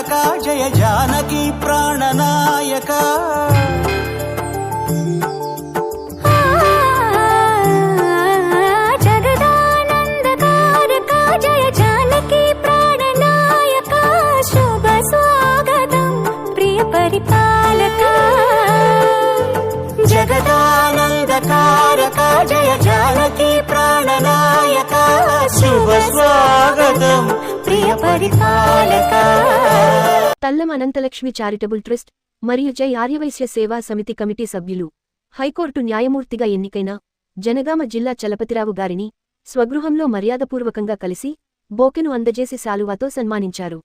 జగదానందకారక జయ జానకి ప్రాణనాయక. జగదానందకారక జయ జానకి ప్రాణనాయక. శుభ స్వాగతం తల్లం Ananthalakshmi charitable trust మరియు జై ఆర్యవైశ్య సేవా సమితి కమిటీ సభ్యులు. హైకోర్టు న్యాయమూర్తిగా ఎన్నికైన జనగామ జిల్లా చలపతిరావు గారిని స్వగృహంలో మర్యాదపూర్వకంగా కలిసి బోకెను అందజేసి శాలువాతో సన్మానించారు.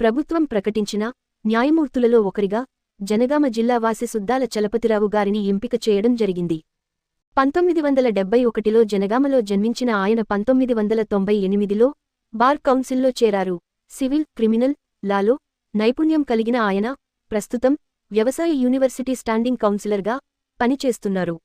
ప్రభుత్వం ప్రకటించిన న్యాయమూర్తులలో ఒకరిగా జనగామ జిల్లా వాసి సుద్దాల చలపతిరావు గారిని ఎంపిక చేయడం జరిగింది. పంతొమ్మిది వందల డెబ్బై ఒకటిలో జనగామలో జన్మించిన ఆయన పంతొమ్మిది వందల తొంభై ఎనిమిదిలో బార్ కౌన్సిల్లో చేరారు. సివిల్ క్రిమినల్ లాలో నైపుణ్యం కలిగిన ఆయన ప్రస్తుతం వ్యవసాయ యూనివర్సిటీ స్టాండింగ్ కౌన్సిలర్గా పనిచేస్తున్నారు.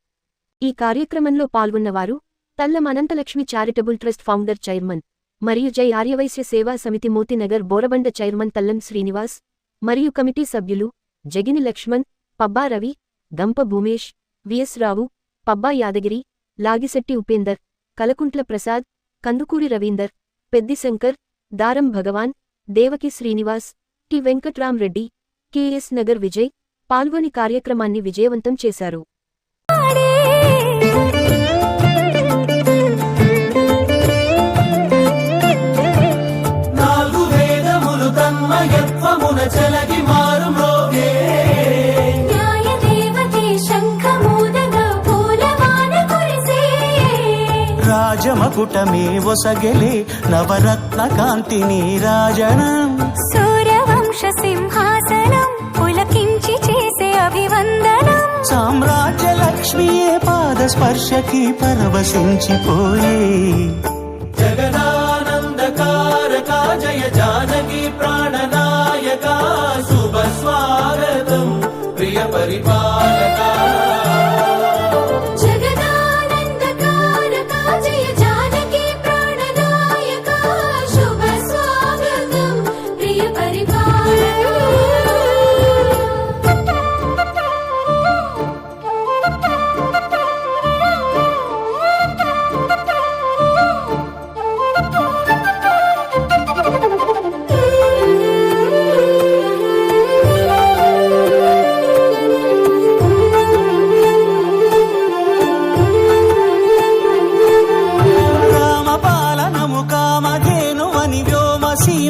ఈ కార్యక్రమంలో పాల్గొన్నవారు Tallam Anantalakshmi charitable trust founder chairman మరియు జై ఆర్యవైశ్య సేవా సమితి మోతినగర్ బోరబండ చైర్మన్ తల్లం శ్రీనివాస్ మరియు కమిటీ సభ్యులు Jagini Lakshman Pabba Ravi Gampa Bhumesh V S Rao Pabba Yadagiri Lagisetti Upender Kalakuntla Prasad Kandukuri Ravinder Peddishankar Daram Bhagavan Devaki Srinivas T. Venkatramareddy K S Nagar Vijay పాల్గొని కార్యక్రమాన్ని విజయవంతం చేశారు. చలగి రాజమకుటమే ఒసగెలే నవరత్న కాంతిని రాజనం. సూర్యవంశ సింహాసనం పులకించి చేసే అభివందనం. సామ్రాజ్య లక్ష్మియే పాద స్పర్శకి పరవశించిపోయే. జగదానందకారక జయ జానకి ప్రాణనాయక శుభ స్వాగతం ప్రియ పరిపాలక.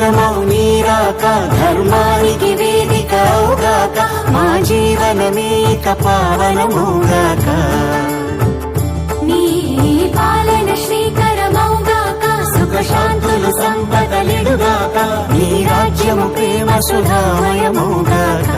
మంగళకరమౌ నీరాక ధర్మానికి వేదిక అవుగాక మా జీవనమేక పావనమౌగాక నీ పాలన శ్రీకరమౌగాక సుఖ శాంతులు సంపదలిడుగాక నీ రాజ్యము ప్రేమ సుధామయమౌగాక